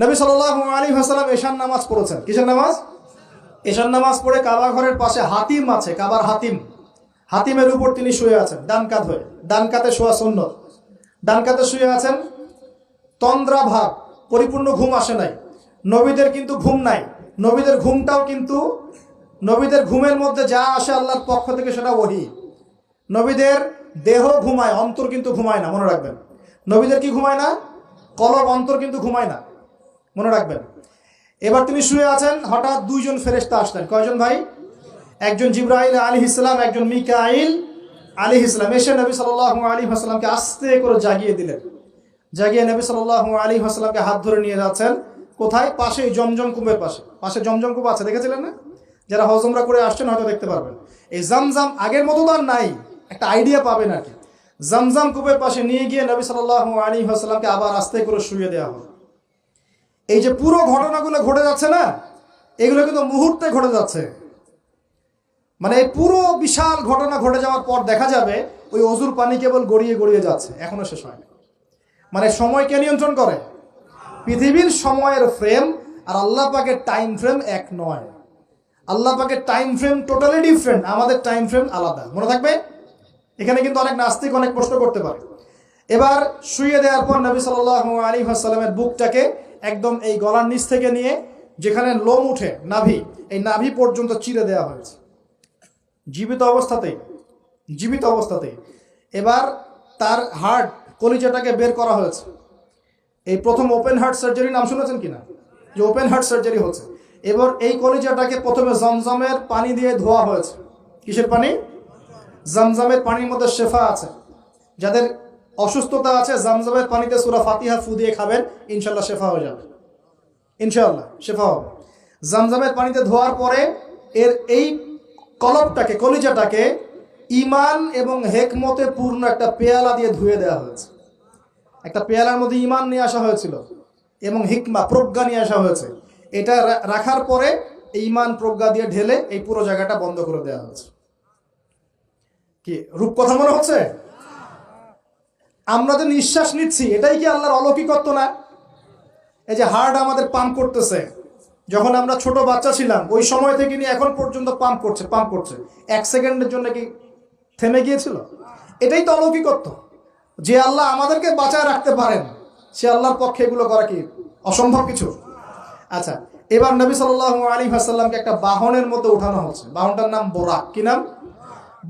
নবী সাল্লাহ আলী হাসালাম এশান নামাজ পড়েছেন। কিসের নামাজ? এশান নামাজ পড়ে কাবা ঘরের পাশে হাতিম আছে, কাবার হাতিম। হাতিমের উপর তিনি শুয়ে আছেন, ডান কাত হয়ে। ডান কাতে শোয়া সুন্নত। ডান কাতে শুয়ে আছেন, তন্দ্রা ভাব, পরিপূর্ণ ঘুম আসে নাই। নবীদের কিন্তু ঘুম নাই। নবীদের ঘুমটাও কিন্তু, নবীদের ঘুমের মধ্যে যা আসে আল্লাহর পক্ষ থেকে সেটা ওহি। নবীদের দেহ ঘুমায়, অন্তর কিন্তু ঘুমায় না, মনে রাখবেন। নবীদের কি ঘুমায় না? কলব, অন্তর কিন্তু ঘুমায় না। মনে রাখবেন। এবার তিনি শুয়ে আছেন, হঠাৎ দুইজন ফেরেস্তা আসলেন। কয়জন ভাই? একজন জিব্রাইল আলী ইসলাম একজন মিকাইল আলী ইসলাম এসে নবী সাল আলী হাসলামকে আস্তে করে জাগিয়ে দিলেন। জাগিয়ে নবী সাল আলী হাসলামকে হাত ধরে নিয়ে যাচ্ছেন। কোথায়? পাশে, জমজম কুমের পাশে। পাশে জমজম কুপ আছে, দেখেছিলেন না? যারা হজমরা করে আসছেন, হয়তো দেখতে পারবেন। এই জামজাম আগের মতো তো আর নাই। একটা আইডিয়া পাবেন আর কি। জামজাম কুপের পাশে নিয়ে গিয়ে নবী সাল আলী হাসলামকে আবার আস্তে করে শুয়ে দেওয়া হলো। এই যে পুরো ঘটনাগুলো ঘটে যাচ্ছে না, এগুলো কিন্তু মুহূর্তে ঘটে যাচ্ছে। মানে এই পুরো বিশাল ঘটনা ঘটে যাওয়ার পর দেখা যাবে, ওই অজুর পানি কেবল গড়িয়ে গড়িয়ে যাচ্ছে, এখনও শেষ হয়নি। মানে সময়কে নিয়ন্ত্রণ করে। পৃথিবীর সময়ের ফ্রেম আর আল্লাহ পাকের টাইম ফ্রেম এক নয়। আল্লাহ পাকের টাইম ফ্রেম টোটালি ডিফারেন্ট আমাদের টাইম ফ্রেম আলাদা। মনে থাকবে? এখানে কিন্তু অনেক নাস্তিক অনেক প্রশ্ন করতে পারে। এবার শুয়ে দেওয়ার পর নবী সাল আলী সাল্লামের বুকটাকে একদম এই গলার নিচ থেকে নিয়ে যেখানে লোম উঠে, নাভি, এই নাভি পর্যন্ত চিরে দেওয়া হয়েছে। জীবিত অবস্থাতেই জীবিত অবস্থাতেই। এবার তার হার্ট, কলিজাটাকে বের করা হয়েছে। এই প্রথম ওপেন হার্ট সার্জারি নাম শুনেছেন কিনা? যে ওপেন হার্ট সার্জারি হচ্ছে। এবার এই কলিজাটাকে প্রথমে জমজমের পানি দিয়ে ধোয়া হয়েছে। কিসের পানি? জমজমের পানির মধ্যে শেফা আছে। যাদের অসুস্থতা আছে, জামজামের পানিতে সুরা ফাতিহা ফু দিয়ে খাবেন ইনশাল্লাহ শেফা হয়ে যাবে। ইনশাল্লাহ শেফা হবে। জামজামের পানিতে ধোয়ার পরে এর এই কলপটাকে কলিজাটাকে ইমান এবং হেকমতে পূর্ণ একটা পেয়ালা দিয়ে ধুয়ে দেওয়া হয়েছে। একটা পেয়ালার মধ্যে ইমান নিয়ে আসা হয়েছিল এবং হিকমা, প্রজ্ঞা নিয়ে আসা হয়েছে। এটা রাখার পরে ইমান প্রজ্ঞা দিয়ে ঢেলে এই পুরো জায়গাটা বন্ধ করে দেওয়া হয়েছে। কি রূপ কথা মনে হচ্ছে? আমরা যে নিঃশ্বাস নিচ্ছি, এটাই কি আল্লাহর অলৌকিকত্ব না? এই যে হার্ট আমাদের পাম্প করতেছে। যখন আমরা ছোট বাচ্চা ছিলাম, ওই সময় থেকে নিয়ে এখন পর্যন্ত পাম্প করছে পাম্প করছে। এক সেকেন্ডের জন্য কি থেমে গিয়েছিল? এটাই তো অলৌকিকত্ব। যে আল্লাহ আমাদেরকে বাঁচায় রাখতে পারেন, সে আল্লাহর পক্ষে এগুলো করা কি অসম্ভব কিছু? আচ্ছা এবার নবী সাল্লাহ আলী হাসাল্লামকে একটা বাহনের মধ্যে উঠানো হচ্ছে। বাহনটার নাম বোরাক। কি নাম?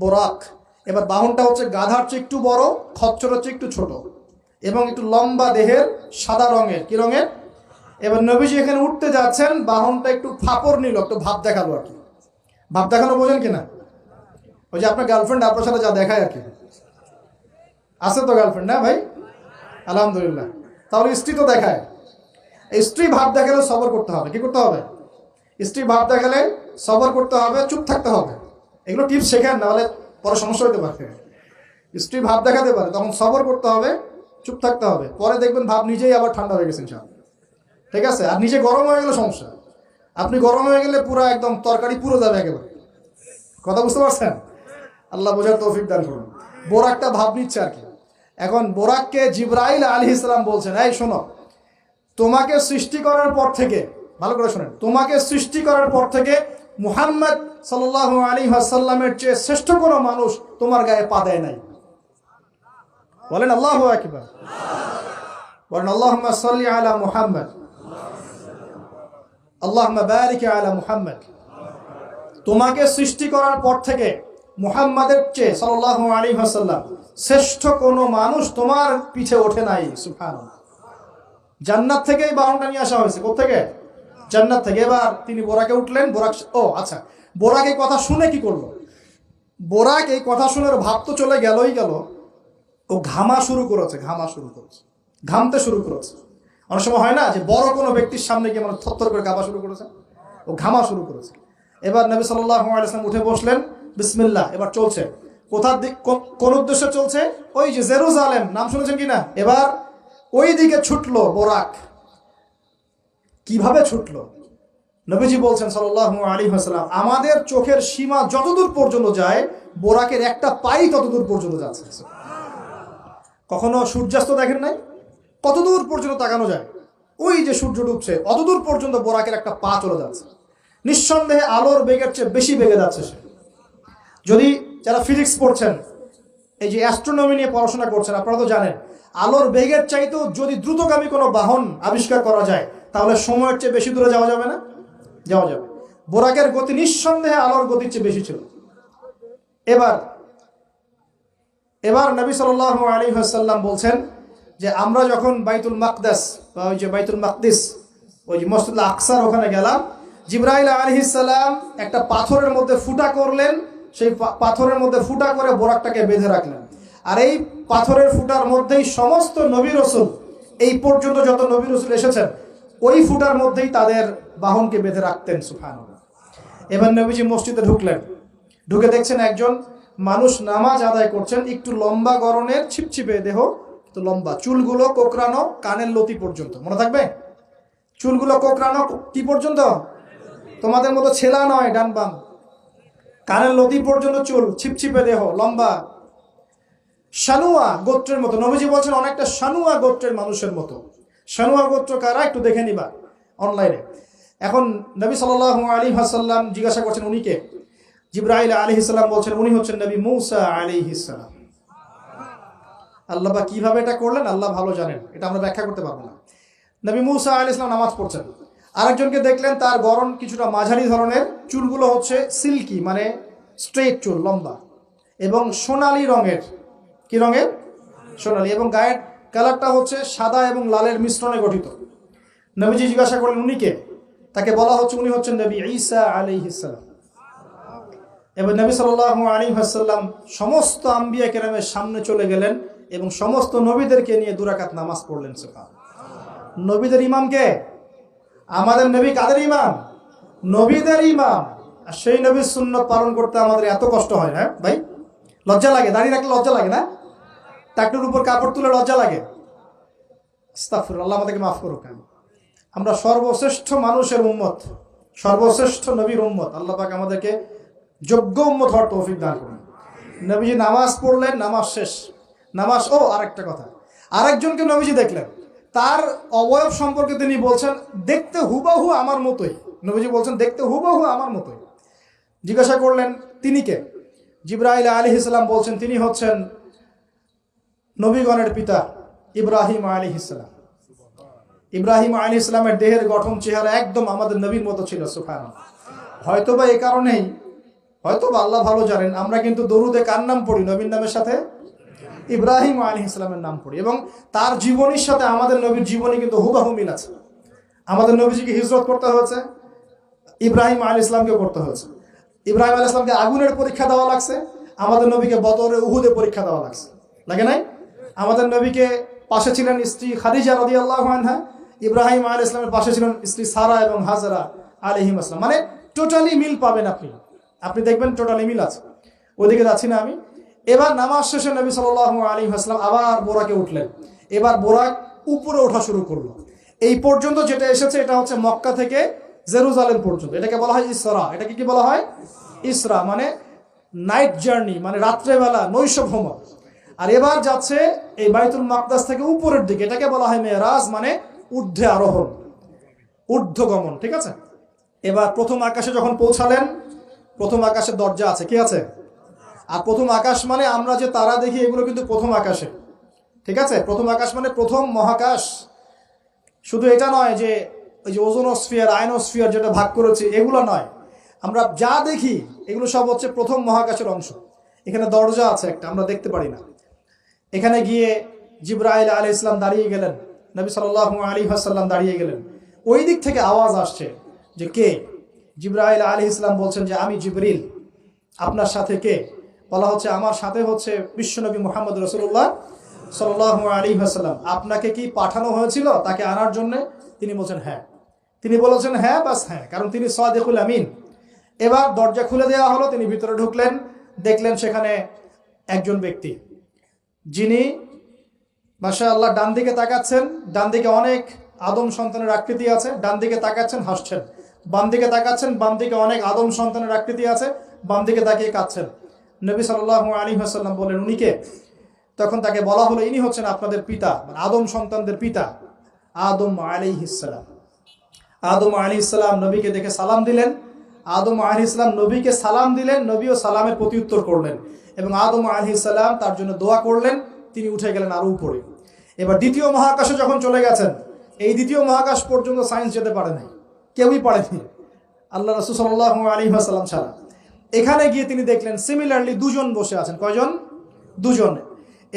বোরাক। এবার বাহনটা হচ্ছে গাধার চেয়ে একটু বড় খচ্চর হচ্ছে একটু ছোট এবং একটু লম্বা দেহের সাদা রঙের। কি রঙের? এবার নবীজি এখানে উঠতে যাচ্ছেন, বাহনটা একটু ফাপড় নিল, একটু ভাব দেখাল আর কি। ভাব দেখানো বোঝেন কিনা? ওই যে আপনার গার্লফ্রেন্ড আপনার সাথে যা দেখায় আর কি। আছে তো গার্লফ্রেন্ড না ভাই? আলহামদুলিল্লাহ। তাহলে স্ত্রী তো দেখায়। স্ত্রী ভাব দেখালে সবর করতে হবে। কি করতে হবে? স্ত্রী ভাব দেখালে সবর করতে হবে, চুপ থাকতে হবে। এগুলো টিপস শেখেন, নাহলে পরে সমস্যা হতে পারে। স্ত্রী ভাব দেখাতে পারে, তখন সবর করতে হবে, চুপ থাকতে হবে। পরে দেখবেন ভাব নিজেই আবার ঠান্ডা হয়ে গেছে ইনশাআল্লাহ। ঠিক আছে? আর নিজে গরম হয়ে গেলে সমস্যা। আপনি গরম হয়ে গেলে পুরো একদম তরকারি পুরো যাবে একেবারে। কথা বুঝতে পারছেন? আল্লাহ বোঝার তৌফিক দান করুন। বোরাকটা ভাব নিচ্ছে আর কি। এখন বোরাককে জিব্রাইল আলী ইসলাম বলছেন, এই শোনো, তোমাকে সৃষ্টি করার পর থেকে, ভালো করে শোনেন, তোমাকে সৃষ্টি করার পর থেকে মুহাম্মদ সাল্লাহ আলী আসাল্লামের চেয়ে শ্রেষ্ঠ কোনো মানুষ তোমার গায়ে পা দেয় নাই। বলেন আল্লাহ একবার বলেন আল্লাহ সাল্লি আলা মুহাম্মদ। আল্লাহ বারিক আলা মুহাম্মদ। তোমাকে সৃষ্টি করার পর থেকে মুহাম্মাদের চেয়ে সাল্লাহ আলী হাসাল্লাম শ্রেষ্ঠ কোনো মানুষ তোমার পিছে ওঠে নাই সুফান জান্নাত থেকেই বাহনটা নিয়ে আসা হয়েছে কোথেকে জান্নাত থেকে। এবার তিনি বোরাকে উঠলেন। বোরাক ও আচ্ছা। বোরাক এই কথা শুনে কি করল? বোরাক এই কথা শুনে ভাব তো চলে গেলই গেল। ও ঘামা শুরু করেছে, ঘামা শুরু করেছে। ঘামতে শুরু করেছে। অনেক সময় হয় না যে বড় কোনো ব্যক্তির সামনে গিয়ে মানে থরথর করে কাঁপা শুরু করেছে। ও ঘামা শুরু করেছে। এবার নবী আলাইসলাম উঠে বসলেন। বিসমিল্লাহ, এবার চলছে। কোথার দিক কোন উদ্দেশ্যে চলছে? ওই যে জেরুজালেম, নাম শুনেছেন কিনা? এবার ওই দিকে ছুটলো বোরাক। কীভাবে ছুটলো? নবীজি বলছেন সাল্লাহ আলী হাসলাম আমাদের চোখের সীমা যতদূর পর্যন্ত যায়, বোরাকের একটা পাই ততদূর পর্যন্ত যাচ্ছে। কখনো সূর্যাস্ত দেখেন নাই? কতদূর পর্যন্ত তাকানো যায়? ওই যে সূর্য ডুবছে, অতদূর পর্যন্ত বোরাকের একটা পা চলে যাচ্ছে। নিঃসন্দেহে আলোর বেগের চেয়ে বেশি বেগে যাচ্ছে সে। যদি যারা ফিজিক্স পড়ছেন, এই যে অ্যাস্ট্রোনমি নিয়ে পড়াশোনা করছেন, আপনারা তো জানেন, আলোর বেগের চাইতেও যদি দ্রুতগামী কোনো বাহন আবিষ্কার করা যায় তাহলে সময়ের চেয়ে বেশি দূরে যাওয়া যাবে না? যাওয়া যাবে। বোরাকের গতি নিঃসন্দেহে আলোর গতির চেয়ে বেশি ছিল। এবার এবার নবী সাল আলী হাসাল্লাম বলছেন যে আমরা যখন বাইতুল মাকদাস, বা ওই যে বাইতুল মাকদিস, ওই যে মসজিদ আকসার ওখানে গেলাম, জিব্রাইল আলহিসাল্লাম একটা পাথরের মধ্যে ফুটা করলেন, সেই পাথরের মধ্যে ফুটা করে বোরাকটাকে বেঁধে রাখলেন। আর এই পাথরের ফুটার মধ্যেই সমস্ত নবী রসুল, এই পর্যন্ত যত নবী রসুল এসেছেন ওই ফুটার মধ্যেই তাদের বাহনকে বেঁধে রাখতেন সুফান এবার নবীজি মসজিদে ঢুকলেন। ঢুকে দেখছেন একজন মানুষ নামাজ আদায় করছেন, একটু লম্বা গরনের ছিপছিপে দেহ, তো লম্বা, চুলগুলো কোকরানো কানের লতি পর্যন্ত। মনে থাকবে? চুলগুলো কোকড়ানো কি পর্যন্ত? তোমাদের মতো ছেলা নয়, ডান বাম। কানের লতি পর্যন্ত চুল, ছিপছিপে দেহ, লম্বা। শানুয়া গোত্রের মতো। নবীজি বলছেন, অনেকটা শানুয়া গোত্রের মানুষের মতো। শানুয়া গোত্র কারা একটু দেখে নিবা অনলাইনে এখন নবী সাল আলী হাসাল্লাম জিজ্ঞাসা করছেন উনিকে, জিব্রাইল আলী ইসলাম বলছেন, উনি হচ্ছেন নবী মৌসা আলী ইসলাম আল্লাহ বা কীভাবে এটা করলেন? আল্লাহ ভালো জানেন। এটা আমরা ব্যাখ্যা করতে পারব না। নবী মৌসা আলী ইসলাম নামাজ পড়ছেন। আরেকজনকে দেখলেন, তার গরম কিছুটা মাঝারি ধরনের, চুলগুলো হচ্ছে সিল্কি মানে স্ট্রেট চুল, লম্বা। এবং সোনালি রঙের, কি রঙের? সোনালি। এবং গায়ের কালারটা হচ্ছে সাদা এবং লালের মিশ্রণে গঠিত। নবীজি জিজ্ঞাসা করলেন উনিকে তাকে বলা হচ্ছে, উনি হচ্ছেন নবী ঈসা আলী ইসালাম এবং নবী সাল্লাহ আলী হাসাল্লাম সমস্ত আম্বিয়া কেরামের সামনে চলে গেলেন এবং সমস্ত নবীদেরকে নিয়ে দুরাকাত নামাজ পড়লেন সেখানে নবীদের ইমামকে আমাদের নবী কাদের ইমাম? নবীদের ইমাম। আর সেই নবীর সুন্নত পালন করতে আমাদের এত কষ্ট হয় না ভাই? লজ্জা লাগে, দাঁড়িয়ে রাখলে লজ্জা লাগে না? টাকটুর উপর কাপড় তুলে লজ্জা লাগে। আস্তাগফিরুল্লাহ, আল্লাহ আমাদেরকে মাফ করুক আমরা সর্বশ্রেষ্ঠ মানুষের উম্মত সর্বশ্রেষ্ঠ নবীর উম্মত আল্লাহ পাক আমাদেরকে যোগ্য উম্মত হওয়ার তৌফিক দান করুন। নবীজি নামাজ পড়লেন নামাজ শেষ। নামাজ ও আরেকটা কথা। আরেকজনকে নবীজি দেখলেন। তার অবয়ব সম্পর্কে তিনি বলছেন দেখতে হুবাহু আমার মতোই। নবীজি বলছেন দেখতে হুবাহু আমার মতোই। জিজ্ঞাসা করলেন তিনি কে? জিব্রাইল আলী ইসলাম বলছেন তিনি হচ্ছেন নবীগণের পিতা ইব্রাহিম আলী ইসলাম ইব্রাহিম আলী ইসলামের দেহের গঠন, চেহারা একদম আমাদের নবীর মতো ছিল সুফান হয়তো বা এই কারণেই হয়তো বা আল্লাহ ভালো জানেন, আমরা কিন্তু দরুদে কার নাম পড়ি? নবীর নামের সাথে? ইব্রাহিম আলী ইসলামের নাম পড়ি। এবং তার জীবনীর সাথে আমাদের নবীর জীবনী কিন্তু হুবাহু মিল আছে। আমাদের নবীজিকে হিজরত করতে হয়েছে, ইব্রাহিম আলী ইসলামকে করতে হয়েছে। ইব্রাহিম আলী ইসলামকে আগুনের পরীক্ষা দেওয়া লাগছে, আমাদের নবীকে বদরে উহুদে পরীক্ষা দেওয়া লাগছে। লাগে নাই? আমাদের নবীকে পাশে ছিলেন স্ত্রী খাদিজা রদি আল্লাহ আনহা, ইব্রাহিম আল ইসলামের পাশে ছিলেন স্ত্রী সারা এবং হাজারা আলহিম আসলাম মানে টোটালি মিল পাবেন আপনি। আপনি দেখবেন টোটালি মিল আছে। ওইদিকে যাচ্ছি না আমি। এবার নামাজ শেষে নবী সাল আলী আসলাম আবার বোরাকে উঠলেন। এবার বোরাক উপরে ওঠা শুরু করল। এই পর্যন্ত যেটা এসেছে, এটা হচ্ছে মক্কা থেকে জেরুজালেম পর্যন্ত। এটাকে বলা হয় ইসরা। এটাকে কি বলা হয়? ইসরা মানে নাইট জার্নি মানে রাত্রেবেলা নৈশ ভ্রমণ আর এবার যাচ্ছে এই বাইতুল মাকদাস থেকে উপরের দিকে। এটাকে বলা হয় মেয়েরাজ মানে ঊর্ধ্বে আরোহণ, ঊর্ধ্বগমন, ঠিক আছে? এবার প্রথম আকাশে যখন পৌঁছালেন, প্রথম আকাশের দরজা আছে, কি আছে? আর প্রথম আকাশ মানে আমরা যে তারা দেখি, এগুলো কিন্তু প্রথম আকাশে, ঠিক আছে? প্রথম আকাশ মানে প্রথম মহাকাশ। শুধু এটা নয় যে ওই যে ওজোনোস্ফিয়ার, আয়নোস্ফিয়ার যেটা ভাগ করেছে, এগুলো নয়। আমরা যা দেখি, এগুলো সব হচ্ছে প্রথম মহাকাশের অংশ। এখানে দরজা আছে একটা, আমরা দেখতে পারি না। এখানে গিয়ে জিব্রাইল আলী ইসলাম দাঁড়িয়ে গেলেন, নবী সাল আলী হাসাল্লাম দাঁড়িয়ে গেলেন। ওই দিক থেকে আওয়াজ আসছে যে কে? জিব্রাইল আলী ইসলাম বলছেন যে, আমি জিবরিল। আপনার সাথে কে? বলা হচ্ছে, আমার সাথে হচ্ছে বিশ্বনবী মোহাম্মদ রসুল্লাহ সাল আলী হাসাল্লাম আপনাকে কি পাঠানো হয়েছিল? তাকে আনার জন্য? তিনি বলছেন হ্যাঁ। তিনি বলেছেন হ্যাঁ বাস হ্যাঁ। কারণ তিনি সাদেকুল আমিন। এবার দরজা খুলে দেওয়া হলো, তিনি ভিতরে ঢুকলেন, দেখলেন সেখানে একজন ব্যক্তি। যিনি মাসা আল্লাহ ডান দিকে তাকাচ্ছেন, ডান দিকে অনেক আদম সন্তানের আকৃতি আছে, ডান দিকে তাকাচ্ছেন, হাসছেন। বাম দিকে তাকাচ্ছেন, বাম দিকে অনেক আদম সন্তানের আকৃতি আছে, বাম দিকে তাকিয়ে কাঁদছেন। নবী সাল্লাহ আলী হাসাল্লাম বলেন উনিকে তখন তাকে বলা হলো, ইনি হচ্ছেন আপনাদের পিতা মানে আদম সন্তানদের পিতা, আদম আলিহিসাল্লাম আদম আলী ইসলাম নবীকে দেখে সালাম দিলেন। আদম আলী ইসলাম নবীকে সালাম দিলেন নবী ও সালামের প্রত্যুত্তর করলেন এবং আদম আলী ইসলাম তার জন্য দোয়া করলেন, তিনি উঠে গেলেন আরও উপরে। এবার দ্বিতীয় মহাকাশে যখন চলে গেছেন, এই দ্বিতীয় মহাকাশ পর্যন্ত সায়েন্স যেতে পারে নাই, কেউই পারেনি, আল্লাহ রসুল সাল্লাহ আলী সাল্লাম ছাড়া। এখানে গিয়ে তিনি দেখলেন সিমিলারলি দুজন বসে আছেন, কয়জন? দুজন।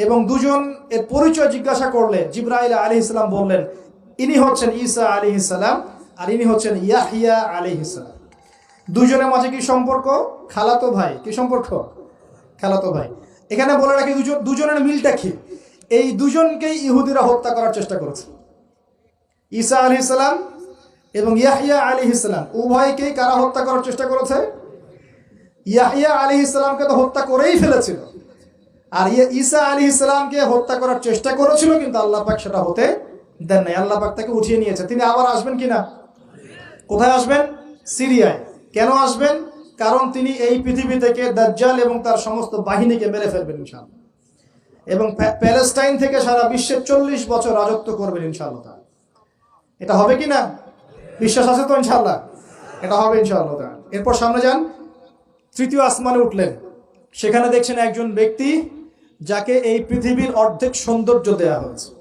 এবং দুজন এর পরিচয় জিজ্ঞাসা করলে, জিব্রাইল আলী ইসলাম বললেন, ইনি হচ্ছেন ঈসা আলী ইসলাম আর ইনি হচ্ছেন ইয়াহিয়া আলী ইসলাম দুজনের মাঝে কি সম্পর্ক? খালাতো ভাই। কি সম্পর্ক? খালাতো ভাই। এখানে বলে রাখি, দুজন দুজনের মিলটা কি? এই দুজনকেই ইহুদিরা হত্যা করার চেষ্টা করেছে। ঈসা আলী ইসলাম এবং ইয়াহিয়া আলী ইসলাম উভয়কেই কারা হত্যা করার চেষ্টা করেছে? ইয়াহিয়া আলী ইসলামকে তো হত্যা করেই ফেলেছিল। আর ইয়ে ঈসা আলী ইসলামকে হত্যা করার চেষ্টা করেছিল, কিন্তু আল্লাহ পাক সেটা হতে দেন নাই। আল্লাহ পাক তাকে উঠিয়ে নিয়েছে। তিনি আবার আসবেন কিনা? কোথায় আসবেন? সিরিয়ায়। কেন আসবেন? কারণ তিনি এই পৃথিবী থেকে দাজ্জাল এবং তার সমস্ত বাহিনীকে মেরে ফেলবেন ইনশাআল্লাহ। এবং প্যা- প্যালেস্টাইন থেকে সারা বিশ্বে চল্লিশ বছর রাজত্ব করবেন ইনশাআল্লাহ। এটা হবে কি না? বিশ্বাস আছে তো ইনশাআল্লাহ? এটা হবে ইনশাআল্লাহ। এরপর সামনে যান। তৃতীয় আসমানে উঠলেন। সেখানে দেখছেন একজন ব্যক্তি যাকে এই পৃথিবীর অর্ধেক সৌন্দর্য দেয়া হয়েছে।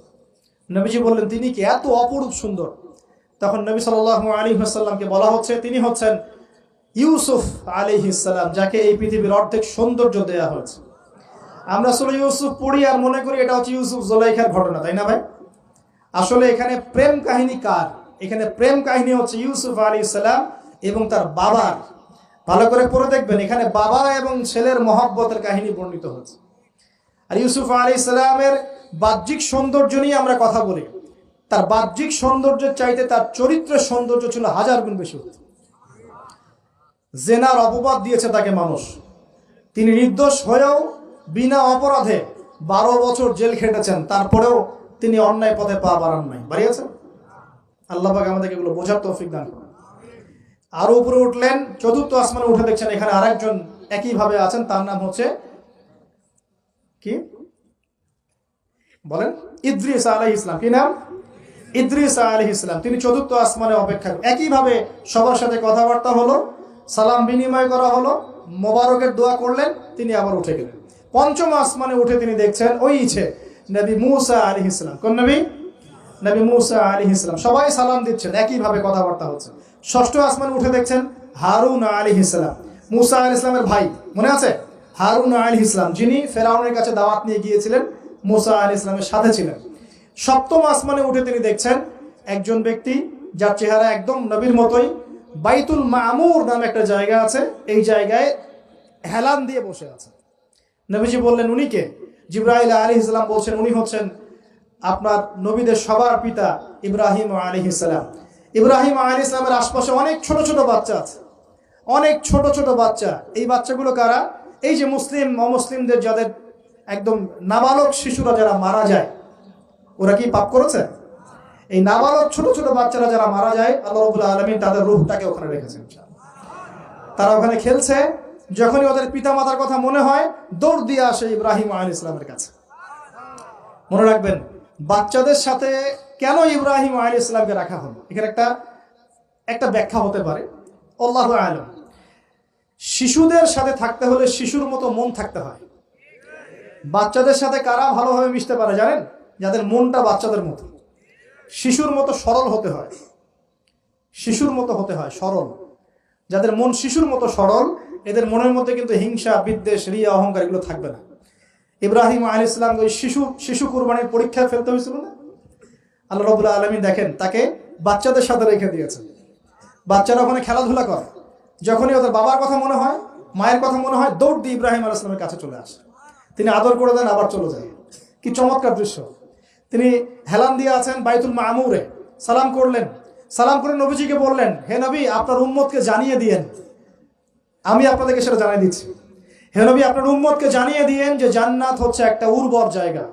নবীজি বললেন, তিনি কি এত অপরূপ সুন্দর? তখন নবী সাল্লাহ আলী সাল্লামকে বলা হচ্ছে, তিনি হচ্ছেন ইউসুফ আলী ইসাল্লাম যাকে এই পৃথিবীর অর্ধেক সৌন্দর্য দেয়া হয়েছে। আমরা আসলে ইউসুফ পড়ি আর মনে করি এটা হচ্ছে ইউসুফ জোলাইখার ঘটনা, তাই না ভাই? আসলে এখানে প্রেম কাহিনী কার? এখানে প্রেম কাহিনী হচ্ছে ইউসুফ আলী ইসলাম এবং তার বাবার ভালো করে পড়ে দেখবেন, এখানে বাবা এবং ছেলের মহব্বতের কাহিনী বর্ণিত হচ্ছে আর ইউসুফ আলী ইসলামের বাহ্যিক সৌন্দর্য নিয়ে আমরা কথা বলি। তার বাহ্যিক সৌন্দর্যের চাইতে তার চরিত্রের সৌন্দর্য ছিল হাজার গুণ বেশি হতো জেনার অপবাদ দিয়েছে তাকে মানুষ। তিনি নির্দোষ হয়েও বিনা অপরাধে বারো বছর জেল খেটেছেন। তারপরেও তিনি অন্যায় পথে পা বাড়ান নাই। বাড়িয়েছেন? আল্লাহ পাক আমাদেরকে এগুলো বোঝার তৌফিক দান করুন। আরও উপরে উঠলেন, চতুর্থ আসমানে উঠে দেখছেন এখানে আরেকজন একইভাবে আছেন। তার নাম হচ্ছে কি? বলেন, ইদ্রিস আলহ ইসলাম কি নাম? ইদ্রিস আলহ ইসলাম তিনি চতুর্থ আসমানে অপেক্ষা একইভাবে সবার সাথে কথাবার্তা হলো সালাম বিনিময় করা হলো, মোবারকের দোয়া করলেন, তিনি আবার উঠে গেলেন। পঞ্চম আসমানে উঠে তিনি দেখছেন, ওই ইচ্ছে নবী মুসা আলী ইসলাম কোন নবী? নবী মুসা আলী ইসলাম সবাই সালাম দিচ্ছেন, একইভাবে কথাবার্তা হচ্ছে। ষষ্ঠ আসমানে উঠে দেখছেন, হারুন আলী ইসলাম মুসা আলী ইসলামের ভাই, মনে আছে? হারুন আলী ইসলাম যিনি ফেরাউনের কাছে দাওয়াত নিয়ে গিয়েছিলেন, মুসা আলী ইসলামের সাথে ছিলেন। সপ্তম আসমানে উঠে তিনি দেখছেন, একজন ব্যক্তি, যার চেহারা একদম নবীর মতোই বাইতুল মামুর নামে একটা জায়গা আছে। এই জায়গায় হেলান দিয়ে বসে আছে। নবীজি বললেন, উনি কে? জিব্রাইল আলী ইসলাম বলছেন, উনি হচ্ছেন আপনার নবীদের সবার পিতা ইব্রাহিম আলী ইসলাম ইব্রাহিম আলী ইসলামের আশপাশে অনেক ছোট ছোট বাচ্চা আছে। অনেক ছোট ছোট বাচ্চা। এই বাচ্চাগুলো কারা? এই যে মুসলিম, অমুসলিমদের যাদের একদম নাবালক শিশুরা যারা মারা যায়, ওরা কি পাপ করেছে? এই নাবালক ছোট ছোট বাচ্চারা যারা মারা যায়, আল্লাহ রবুল্লা আলমী তাদের রূপটাকে ওখানে রেখেছেন তারা ওখানে খেলছে, যখনই ওদের পিতা মাতার কথা মনে হয়, দৌড় দিয়ে আসে ইব্রাহিম আল ইসলামের কাছে। মনে রাখবেন, বাচ্চাদের সাথে কেন ইব্রাহিম আল ইসলামকে রাখা হলো? এখানে একটা একটা ব্যাখ্যা হতে পারে। আল্লাহ আলম। শিশুদের সাথে থাকতে হলে শিশুর মতো মন থাকতে হয়। বাচ্চাদের সাথে কারা ভালোভাবে মিশতে পারে জানেন? যাদের মনটা বাচ্চাদের মতো। শিশুর মতো সরল হতে হয়। শিশুর মতো হতে হয়, সরল। যাদের মন শিশুর মতো সরল, এদের মনের মধ্যে কিন্তু হিংসা, বিদ্বেষ, রিয়া, অহংকার এগুলো থাকবে না। ইব্রাহিম আলী ইসলাম ওই শিশু শিশু কুরবানির পরীক্ষায় ফেলতে হয়েছিল না? আল্লাহ রবুল্লাহ আলমী দেখেন, তাকে বাচ্চাদের সাথে রেখে দিয়েছেন। বাচ্চারা ওখানে খেলাধুলা করে। যখনই ওদের বাবার কথা মনে হয়, মায়ের কথা মনে হয়, দৌড় দিয়ে ইব্রাহিম আল ইসলামের কাছে চলে আসে। তিনি আদর করে দেন, আবার চলে যায়। কি চমৎকার দৃশ্য। তিনি হেলান দিয়ে আছেন বাইতুল মামুরে। সালাম করলেন। সালাম করে নবীজিকে বললেন, হে নবী, আপনার উম্মতকে জানিয়ে দিয়েন। আমি আপনাদেরকে সেটা জানিয়ে দিচ্ছি। হে নবী, আপনার উম্মতকে জানিয়ে দিয়েন যে জান্নাত হচ্ছে একটা উর্বর জায়গা।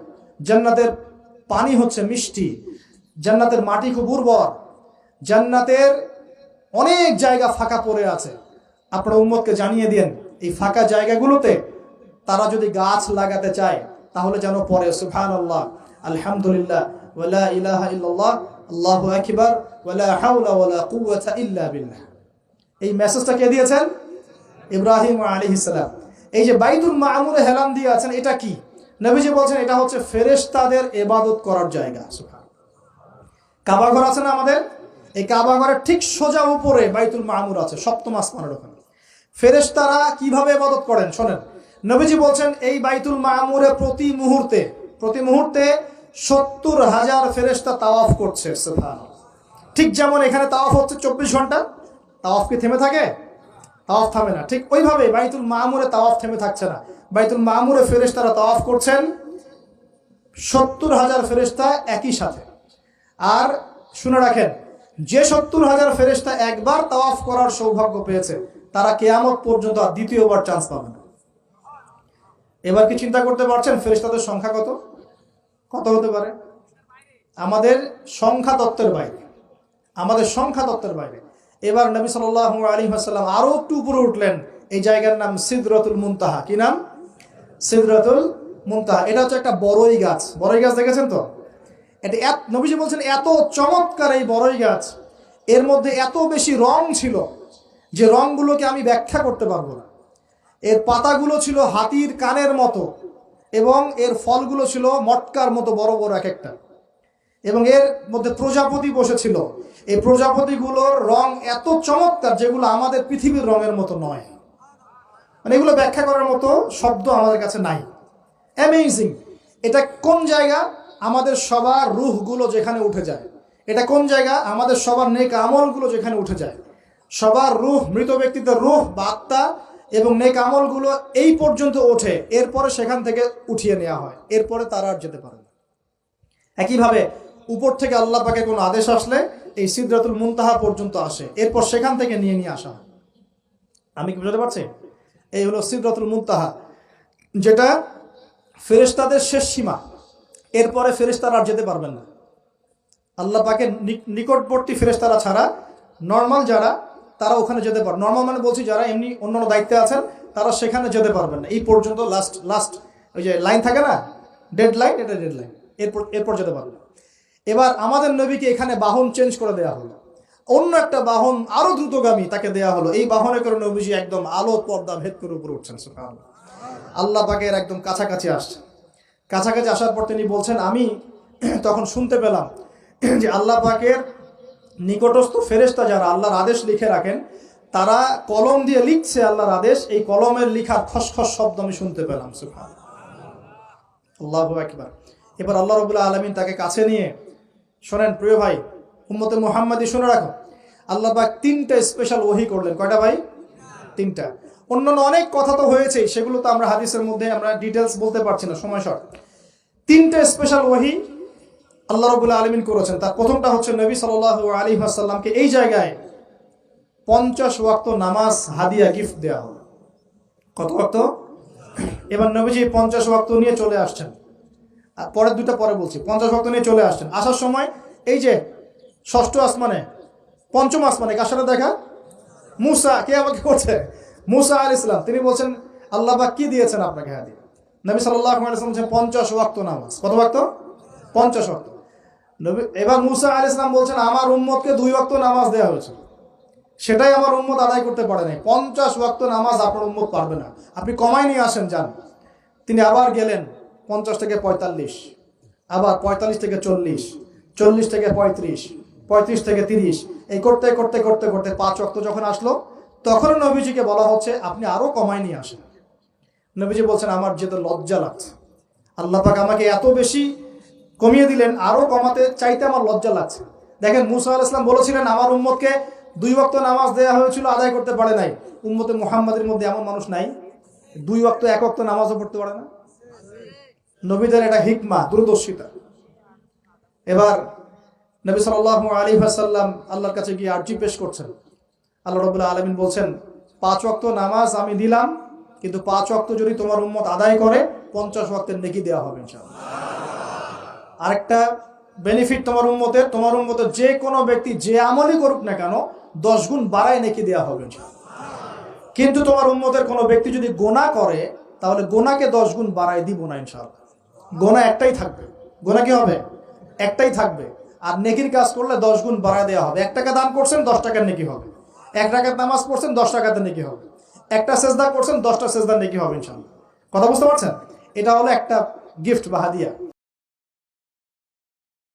জান্নাতের পানি হচ্ছে মিষ্টি। জান্নাতের মাটি খুব উর্বর। জান্নাতের অনেক জায়গা ফাঁকা পড়ে আছে। আপনার উম্মতকে জানিয়ে দিয়েন, এই ফাঁকা জায়গাগুলোতে তারা যদি গাছ লাগাতে চায়, তাহলে যেন পরে সুফান আল্লাহ আলহামদুলিল্লাহ ওয়ালা ইলাহা ইল্লাল্লাহ, আল্লাহু আকবার ওয়ালা হাওলা ওয়ালা কুওয়াতা ইল্লা বিল্লাহ। এই মেসেজটা কে দিয়েছেন? ইব্রাহিম আলাইহিস সালাম। এই যে বাইতুল মামুরে হেলান দিয়ে আছেন এটা কি? নবীজি বলছেন, এটা হচ্ছে ফেরেশতাদের ইবাদত করার জায়গা কাবা ঘর আছে না আমাদের? এই কাবা ঘরের ঠিক সোজা উপরে বাইতুল মামুর আছে, সপ্তম আসমানের ওখানে। ফেরেশতারা কীভাবে ইবাদত করেন? শোনেন, নবীজি বলছেন, এই বাইতুল মামুরে প্রতি মুহূর্তে প্রতি মুহূর্তে সত্তর হাজার ফেরেশতা তাওয়াফ করছে। ঠিক যেমন এখানে তাওয়াফ হচ্ছে চব্বিশ ঘণ্টা, তাওয়াফ কি থেমে থাকে? তাওয়াফ থামে না। ঠিক ওইভাবে বাইতুল মামুরে তাওয়াফ থেমে থাকছে না। বাইতুল মামুরে ফেরেশতারা তাওয়াফ করছেন সত্তর হাজার ফেরেশতা একই সাথে। আর শুনে রাখেন, যে সত্তর হাজার ফেরেশতা একবার তাওয়াফ করার সৌভাগ্য পেয়েছে, তারা কেয়ামত পর্যন্ত আর দ্বিতীয়বার চান্স পাবে না। এবার কি চিন্তা করতে পারছেন? ফেরেশতাদের সংখ্যা কত? কত হতে পারে? আমাদের সংখ্যা তত্ত্বের বাইরে। আমাদের সংখ্যা তত্ত্বের বাইরে। এবার নবী সাল আলী আসাল্লাম আরও একটু উপরে উঠলেন। এই জায়গার নাম সিদরতুল মুনতাহা। কি নাম? সিদরতুল মুনতাহা। এটা হচ্ছে একটা বড়ই গাছ। বড়ই গাছ দেখেছেন তো? এটা নবীজি বলছেন, এত চমৎকার এই বড়ই গাছ। এর মধ্যে এত বেশি রং ছিল যে রংগুলোকে আমি ব্যাখ্যা করতে পারব না। এর পাতাগুলো ছিল হাতির কানের মতো এবং এর ফলগুলো ছিল মটকার মতো বড় বড় এক একটা। এবং এর মধ্যে প্রজাপতি বসেছিল। এই প্রজাপতিগুলোর রং এত চমৎকার যেগুলো আমাদের পৃথিবীর রঙের মতো নয়। মানে এগুলো ব্যাখ্যা করার মতো শব্দ আমাদের কাছে নাই। অ্যামেজিং এটা কোন জায়গা? আমাদের সবার রুহগুলো যেখানে উঠে যায়। এটা কোন জায়গা? আমাদের সবার নেক আমলগুলো যেখানে উঠে যায়। সবার রুহ, মৃত ব্যক্তিদের রুহ বা আত্মা এবং নেক আমলগুলো এই পর্যন্ত ওঠে, এরপরে সেখান থেকে উঠিয়ে নেওয়া হয়, এরপরে তারা আর যেতে পারে না। একইভাবে উপর থেকে আল্লাহ পাকে কোনো আদেশ আসলে এই সিদ্ধাতুল মুনতাহা পর্যন্ত আসে, এরপর সেখান থেকে নিয়ে নিয়ে আসা হয়। আমি কি বুঝতে পারছি? এই হলো সিদ্ধাতুল মুনতাহা, যেটা ফেরেশতাদের শেষ সীমা, এরপরে ফেরেশতারা আর যেতে পারবেন না। আল্লাহ পাকে নিকটবর্তী ফেরেশতারা ছাড়া, নর্মাল যারা তারা ওখানে যেতে পারে নর্মাল মানে বলছি যারা এমনি অন্য দায়িত্বে আছেন, তারা সেখানে যেতে পারবেন না। এই পর্যন্ত লাস্ট লাস্ট ওই যে লাইন থাকে না? ডেড লাইন এটা ডেড লাইন এরপর এরপর যেতে পারবে। এবার আমাদের নবীকে এখানে বাহন চেঞ্জ করে দেওয়া হলো। অন্য একটা বাহন আরও দ্রুতগামী তাকে দেয়া হলো। এই বাহনে করে নবীজি একদম আলো পর্দা ভেদ করে উপরে উঠছেন। আল্লাহ পাকের একদম কাছাকাছি আসছেন। কাছাকাছি আসার পর তিনি বলছেন, আমি তখন শুনতে পেলাম যে আল্লাহ পাকের নিকটস্থ ফেরেশতা যারা আল্লাহর আদেশ লিখে রাখেন, তারা কলম দিয়ে লিখছে আল্লাহর আদেশ, এই কলমের লিখার খসখস শব্দ আমি শুনতে পেলাম সুবহান আল্লাহ একবার এবার আল্লাহ রবুল্লাহ আলমিন তাকে কাছে নিয়ে শোনেন, প্রিয় ভাই, উম্মতে মোহাম্মদী শুনে রাখো। আল্লাহ পাক তিনটা স্পেশাল ওহি করলেন। কয়টা ভাই? তিনটা। অন্যান্য অনেক কথা তো হয়েছে, সেগুলো তো আমরা হাদিসের মধ্যে আমরা ডিটেলস বলতে পারছি না, সময় শর্ট। তিনটা স্পেশাল ওহি আল্লাহ রবুল্লাহ আলমিন করেছেন। তার প্রথমটা হচ্ছে নবী সাল আলী আসাল্লামকে এই জায়গায় পঞ্চাশ ওয়াক্ত নামাজ হাদিয়া গিফট দেওয়া হলো। কত ওয়াক্ত? এবার নবীজি পঞ্চাশ ওয়াক্ত নিয়ে চলে আসছেন। আর পরের দুটা পরে বলছি। পঞ্চাশ ওয়াক্ত নিয়ে চলে আসছেন। আসার সময় এই যে ষষ্ঠ আসমানে, পঞ্চম আসমানে, কার দেখা? মুসা। কে আমাকে করছে? মুসা আল ইসলাম তিনি বলছেন, আল্লাহ পাক কি দিয়েছেন আপনাকে হাদি নবী সাল্লাহ পঞ্চাশ ওয়াক্ত নামাজ। কত ওয়াক্ত? পঞ্চাশ ওয়াক্ত। নবী, এবার মুসা আল ইসলাম বলছেন, আমার উম্মতকে দুই ওয়াক্ত নামাজ দেওয়া হয়েছে। সেটাই আমার উম্মত আদায় করতে পারে নাই। পঞ্চাশ ওয়াক্ত নামাজ আপনার উম্মত পারবে না। আপনি কমাই নিয়ে আসেন, যান। তিনি আবার গেলেন, পঞ্চাশ থেকে পঁয়তাল্লিশ, আবার পঁয়তাল্লিশ থেকে চল্লিশ চল্লিশ থেকে পঁয়ত্রিশ পঁয়ত্রিশ থেকে তিরিশ। এই করতে করতে করতে করতে পাঁচ ওয়াক্ত যখন আসলো, তখন নবীজিকে বলা হচ্ছে, আপনি আরও কমাই নিয়ে আসেন। নবীজি বলছেন, আমার যেতে লজ্জা লাগছে। আল্লাহ পাক আমাকে এত বেশি কমিয়ে দিলেন আরও কমাতে চাইতে আমার লজ্জা লাগছে। দেখেন মুসা আল ইসলাম বলেছিলেন, আমার উম্মতকে দুই ওয়াক্ত নামাজ দেওয়া হয়েছিল, আদায় করতে পারে নাই। উম্মতে মুহাম্মাদের মধ্যে এমন মানুষ নাই। দুই ওয়াক্ত, এক ওয়াক্ত নামাজও পড়তে পারে না। নবীদের এটা হিকমা, দূরদর্শিতা। এবার নবী সাল আলী সাল্লাম আল্লাহর কাছে গিয়ে আর্জি পেশ করছেন। আল্লাহ রবুল্লাহ আলমিন বলছেন, পাঁচ ওয়াক্ত নামাজ আমি দিলাম, কিন্তু পাঁচ ওয়াক্ত যদি তোমার উম্মত আদায় করে, পঞ্চাশ ওয়াক্তের নেকি দেওয়া হবে ইনশাআল্লাহ। আরেকটা বেনিফিট তোমার উম্মতের তোমার উম্মতের যে কোনো ব্যক্তি যে আমলই করুক না কেন, দশ গুণ বাড়ায় নেকি দেওয়া হবে। কিন্তু তোমার উম্মতের কোনো ব্যক্তি যদি গোনা করে, তাহলে গোনাকে দশ গুণ বাড়ায় দিব না ইনশাআল্লাহ। গোনা একটাই থাকবে। গোনা কি হবে? একটাই থাকবে। আর নেকির কাজ করলে দশ গুণ বাড়ায় দেওয়া হবে। এক টাকা দান করছেন, দশ টাকার নেকি হবে। এক টাকার নামাজ পড়ছেন, দশ টাকাতে নেকি হবে। একটা সেজদা করছেন, দশটা সেজদার নেকি হবে ইনশাল্লাহ কথা বুঝতে পারছেন? এটা হলো একটা গিফট বা হাদিয়া।